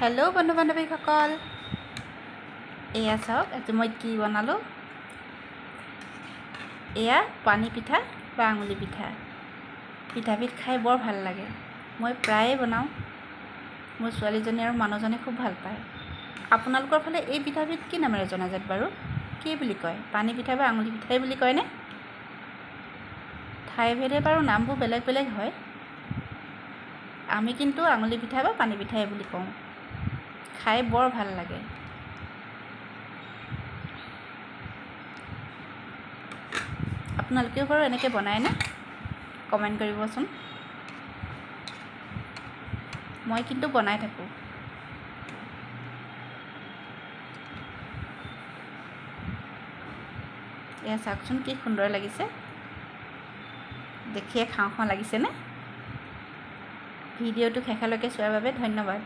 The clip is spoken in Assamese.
হেল্ল' বন্ধু বান্ধৱীসকল এয়া চাওক আজি মই কি বনালোঁ? এয়া পানী পিঠা বা আঙুলি পিঠা। পিঠাবিধ খাই বৰ ভাল লাগে। মই প্ৰায়ে বনাওঁ। মোৰ ছোৱালীজনী আৰু মানুহজনে খুব ভাল পায়। আপোনালোকৰ ফালে এই পিঠাবিধ কি নামেৰে জনাজাত বাৰু? কি বুলি কয়? পানী পিঠা বা আঙুলি পিঠাই বুলি কয়নে? ঠাইভেদে বাৰু নামবোৰ বেলেগ বেলেগ হয়। আমি কিন্তু আঙুলি পিঠা বা পানী পিঠাই বুলি কওঁ। খাই, বৰ ভালো লাগে। আপোনালোকেও বাৰু এনেকৈ বনায়নে কমেণ্ট কৰিবচোন। মই কিন্তু বনাই থাকোঁ। এয়া চাওকচোন কি সুন্দৰ লাগিছে। দেখিয়ে খাওঁ খাওঁ লাগিছেনে? ভিডিঅ'টো শেষলৈকে চোৱাৰ বাবে ধন্যবাদ।